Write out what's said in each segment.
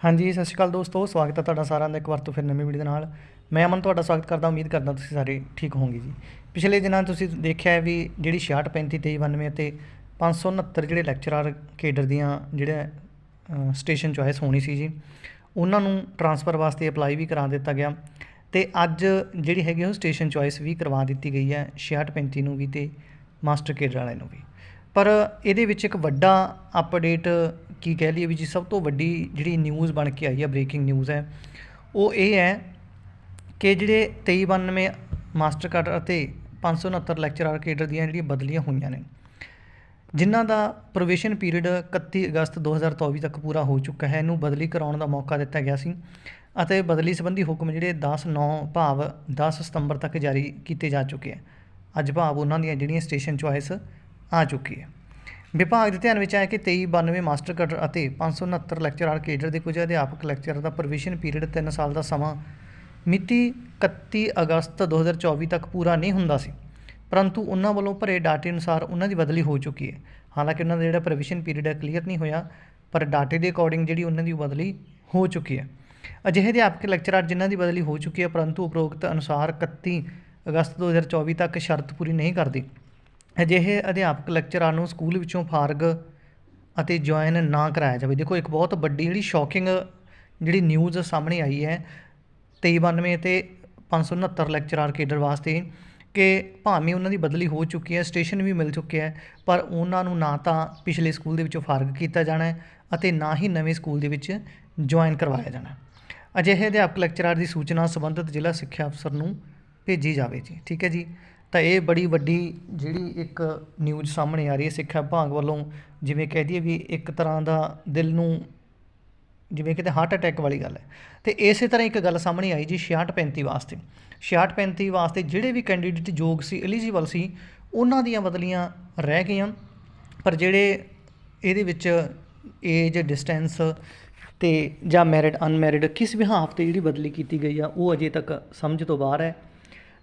ਹਾਂਜੀ, ਸਤਿ ਸ਼੍ਰੀ ਅਕਾਲ ਦੋਸਤੋ, ਸਵਾਗਤ ਹੈ ਤੁਹਾਡਾ ਸਾਰਿਆਂ ਦਾ ਇੱਕ ਵਾਰ ਤੋਂ ਫਿਰ ਨਵੀਂ ਵੀਡੀਓ ਦੇ ਨਾਲ। ਮੈਂ ਅਮਨ, ਤੁਹਾਡਾ ਸਵਾਗਤ ਕਰਦਾ, ਉਮੀਦ ਕਰਦਾ ਤੁਸੀਂ ਸਾਰੇ ਠੀਕ ਹੋਵੋਗੇ ਜੀ। ਪਿਛਲੇ ਦਿਨਾਂ ਤੁਸੀਂ ਦੇਖਿਆ ਵੀ ਜਿਹੜੀ 66 35 23 92 ਅਤੇ 569 ਜਿਹੜੇ ਲੈਕਚਰਰ ਕੇਡਰ ਦੀਆਂ ਜਿਹੜੇ ਸਟੇਸ਼ਨ ਚੋਇਸ ਹੋਣੀ ਸੀ ਜੀ, ਉਹਨਾਂ ਨੂੰ ਟਰਾਂਸਫਰ ਵਾਸਤੇ ਅਪਲਾਈ ਵੀ ਕਰਾ ਦਿੱਤਾ ਗਿਆ। ਤੇ ਅੱਜ ਜਿਹੜੀ ਹੈਗੀ ਉਹ ਸਟੇਸ਼ਨ ਚੋਇਸ ਵੀ ਕਰਵਾ ਦਿੱਤੀ ਗਈ ਹੈ 66 35 ਨੂੰ ਵੀ ਤੇ ਮਾਸਟਰ ਕੇਡਰ ਵਾਲਿਆਂ ਨੂੰ ਵੀ। ਪਰ ਇਹਦੇ ਵਿੱਚ ਇੱਕ ਵੱਡਾ ਅਪਡੇਟ ਕੀ ਕਹਿ ਲਈਏ ਵੀ ਜੀ, ਸਭ ਤੋਂ ਵੱਡੀ ਜਿਹੜੀ ਨਿਊਜ਼ ਬਣ ਕੇ ਆਈ ਹੈ ਬ੍ਰੇਕਿੰਗ ਨਿਊਜ਼ ਹੈ, ਉਹ ਇਹ ਹੈ ਕਿ ਜਿਹੜੇ 2392 ਮਾਸਟਰ ਕਾਡਰ ਅਤੇ 569 ਲੈਕਚਰਰ ਕੇਡਰ ਦੀਆਂ ਜਿਹੜੀਆਂ ਬਦਲੀਆਂ ਹੋਈਆਂ ਨੇ, ਜਿਨ੍ਹਾਂ ਦਾ ਪ੍ਰੋਵੇਸ਼ਨ ਪੀਰੀਅਡ 31 ਅਗਸਤ 2024 ਤੱਕ ਪੂਰਾ ਹੋ ਚੁੱਕਾ ਹੈ, ਇਹਨੂੰ ਬਦਲੀ ਕਰਾਉਣ ਦਾ ਮੌਕਾ ਦਿੱਤਾ ਗਿਆ ਸੀ ਅਤੇ ਬਦਲੀ ਸੰਬੰਧੀ ਹੁਕਮ ਜਿਹੜੇ 10 9 ਭਾਵ 10 ਸਤੰਬਰ ਤੱਕ ਜਾਰੀ ਕੀਤੇ ਜਾ ਚੁੱਕੇ ਹੈ। ਅੱਜ ਭਾਵ ਉਹਨਾਂ ਦੀਆਂ ਜਿਹੜੀਆਂ ਸਟੇਸ਼ਨ ਚੁਆਇਸ ਆ ਚੁੱਕੀ ਹੈ। ਵਿਭਾਗ ਦੇ ਧਿਆਨ ਵਿੱਚ ਆਇਆ ਕਿ 2392 ਮਾਸਟਰ ਕਟਰ ਅਤੇ 569 ਲੈਕਚਰਰ ਕੇਡਰ ਦੇ ਕੁਝ ਅਧਿਆਪਕ ਲੈਕਚਰਰ ਦਾ ਪ੍ਰੋਵੀਜ਼ਨ ਪੀਰੀਅਡ 3 ਸਾਲ ਦਾ ਸਮਾਂ ਮਿਤੀ 31 ਅਗਸਤ 2024 ਤੱਕ ਪੂਰਾ ਨਹੀਂ ਹੁੰਦਾ ਸੀ। ਪਰੰਤੂ ਉਹਨਾਂ ਵੱਲੋਂ ਭਰੇ ਡਾਟੇ ਅਨੁਸਾਰ ਉਹਨਾਂ ਦੀ ਬਦਲੀ ਹੋ ਚੁੱਕੀ ਹੈ। ਹਾਲਾਂਕਿ ਉਹਨਾਂ ਦਾ ਜਿਹੜਾ ਪ੍ਰੋਵੀਜ਼ਨ ਪੀਰੀਅਡ ਹੈ ਕਲੀਅਰ ਨਹੀਂ ਹੋਇਆ, ਪਰ ਡਾਟੇ ਦੇ ਅਕੋਰਡਿੰਗ ਜਿਹੜੀ ਉਹਨਾਂ ਦੀ ਬਦਲੀ ਹੋ ਚੁੱਕੀ ਹੈ। ਅਜਿਹੇ ਅਧਿਆਪਕ ਲੈਕਚਰਰ ਜਿਨ੍ਹਾਂ ਦੀ ਬਦਲੀ ਹੋ ਚੁੱਕੀ ਹੈ, ਪਰੰਤੂ ਉਪਰੋਕਤ ਅਨੁਸਾਰ 31 ਅਗਸਤ 2024 ਤੱਕ ਸ਼ਰਤ ਪੂਰੀ ਨਹੀਂ ਕਰਦੀ। ਅਜਿਹੇ ਅਧਿਆਪਕ ਲੈਕਚਰਾਂ ਨੂੰ ਸਕੂਲ ਵਿੱਚੋਂ ਫਾਰਗ ਅਤੇ ਜੁਆਇਨ ਨਾ ਕਰਾਇਆ ਜਾਵੇ। ਦੇਖੋ, ਇੱਕ ਬਹੁਤ ਵੱਡੀ ਜਿਹੜੀ ਸ਼ੌਕਿੰਗ ਜਿਹੜੀ ਨਿਊਜ਼ ਸਾਹਮਣੇ ਆਈ ਹੈ 2392 ਤੇ 569 ਲੈਕਚਰਰ ਕੇਡਰ ਵਾਸਤੇ ਕਿ ਭਾਵੇਂ ਉਹਨਾਂ ਦੀ ਬਦਲੀ ਹੋ ਚੁੱਕੀ ਹੈ ਸਟੇਸ਼ਨ ਵੀ ਮਿਲ ਚੁੱਕਿਆ ਹੈ, ਪਰ ਉਹਨਾਂ ਨੂੰ ਨਾ ਤਾਂ ਪਿਛਲੇ ਸਕੂਲ ਦੇ ਵਿੱਚੋਂ ਫਾਰਗ ਕੀਤਾ ਜਾਣਾ ਹੈ ਅਤੇ ਨਾ ਹੀ ਨਵੇਂ ਸਕੂਲ ਦੇ ਵਿੱਚ ਜੁਆਇਨ ਕਰਵਾਇਆ ਜਾਣਾ ਅਜਿਹੇ ਅਧਿਆਪਕ ਲੈਕਚਰਰ ਦੀ ਸੂਚਨਾ ਸੰਬੰਧਿਤ ਜ਼ਿਲ੍ਹਾ ਸਿੱਖਿਆ ਅਫਸਰ ਨੂੰ ਭੇਜੀ ਜਾਵੇ ਜੀ। ਠੀਕ ਹੈ ਜੀ? ਤਾਂ ਇਹ ਬੜੀ ਵੱਡੀ ਜਿਹੜੀ ਇੱਕ ਨਿਊਜ਼ ਸਾਹਮਣੇ ਆ ਰਹੀ ਹੈ ਸਿੱਖਿਆ ਵਿਭਾਗ ਵੱਲੋਂ, ਜਿਵੇਂ ਕਹਿ ਦਈਏ ਵੀ ਇੱਕ ਤਰ੍ਹਾਂ ਦਾ ਦਿਲ ਨੂੰ ਜਿਵੇਂ ਕਿਤੇ ਹਾਰਟ ਅਟੈਕ ਵਾਲੀ ਗੱਲ ਹੈ। ਤੇ ਇਸੇ ਤਰ੍ਹਾਂ ਇੱਕ ਗੱਲ ਸਾਹਮਣੇ ਆਈ ਜੀ 6635 ਵਾਸਤੇ। 6635 ਵਾਸਤੇ ਜਿਹੜੇ ਵੀ ਕੈਂਡੀਡੇਟ ਯੋਗ ਸੀ ਐਲੀਜੀਬਲ ਸੀ, ਉਹਨਾਂ ਦੀਆਂ ਬਦਲੀਆਂ ਰਹਿ ਗਈਆਂ। ਪਰ ਜਿਹੜੇ ਇਹਦੇ ਵਿੱਚ ਏਜ ਡਿਸਟੈਂਸ ਤੇ ਜਾਂ ਮੈਰਿਡ ਅਨਮੈਰਿਡ ਕਿਸ ਵਿਹਾਫ ਤੇ ਜਿਹੜੀ ਬਦਲੀ ਕੀਤੀ ਗਈ ਆ, ਉਹ ਅਜੇ ਤੱਕ ਸਮਝ ਤੋਂ ਬਾਹਰ ਹੈ।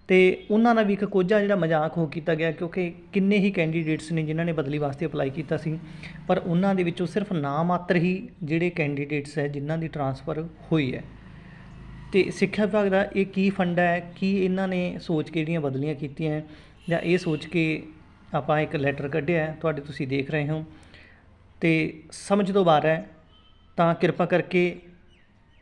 ਅਤੇ ਉਹਨਾਂ ਨਾਲ ਵੀ ਇੱਕ ਕੋਝਾ ਜਿਹੜਾ ਮਜ਼ਾਕ ਹੋ ਕੀਤਾ ਗਿਆ ਕਿਉਂਕਿ ਕਿੰਨੇ ਹੀ ਕੈਂਡੀਡੇਟਸ ਨੇ ਜਿਨ੍ਹਾਂ ਨੇ ਬਦਲੀ ਵਾਸਤੇ ਅਪਲਾਈ ਕੀਤਾ ਸੀ, ਪਰ ਉਹਨਾਂ ਦੇ ਵਿੱਚੋਂ ਸਿਰਫ ਨਾਮ ਮਾਤਰ ਹੀ ਜਿਹੜੇ ਕੈਂਡੀਡੇਟਸ ਹੈ ਜਿਨ੍ਹਾਂ ਦੀ ਟਰਾਂਸਫਰ ਹੋਈ ਹੈ। ਤੇ ਸਿੱਖਿਆ ਵਿਭਾਗ ਦਾ ਇਹ ਕੀ ਫੰਡਾ ਹੈ, ਕੀ ਇਹਨਾਂ ਨੇ ਸੋਚ ਕੇ ਜਿਹੜੀਆਂ ਬਦਲੀਆਂ ਕੀਤੀਆਂ ਜਾਂ ਇਹ ਸੋਚ ਕੇ ਆਪਾਂ ਇੱਕ ਲੈਟਰ ਕੱਢਿਆ ਤੁਹਾਡੇ ਤੁਸੀਂ ਦੇਖ ਰਹੇ ਹੋ। ਤੇ ਸਮਝ ਤੋਂ ਬਾਹਰ ਹੈ, ਤਾਂ ਕਿਰਪਾ ਕਰਕੇ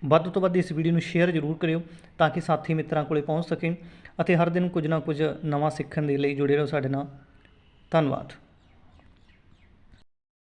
ਵੱਧ ਤੋਂ ਵੱਧ ਇਸ ਵੀਡੀਓ ਨੂੰ ਸ਼ੇਅਰ ਜ਼ਰੂਰ ਕਰਿਓ ਤਾਂ ਕਿ ਸਾਥੀ ਮਿੱਤਰਾਂ ਕੋਲੇ ਪਹੁੰਚ ਸਕੇ ਅਤੇ ਹਰ ਦਿਨ ਕੁਝ ਨਾ ਕੁਝ ਨਵਾਂ ਸਿੱਖਣ ਦੇ ਲਈ ਜੁੜੇ ਰਹੋ ਸਾਡੇ ਨਾਲ। ਧੰਨਵਾਦ।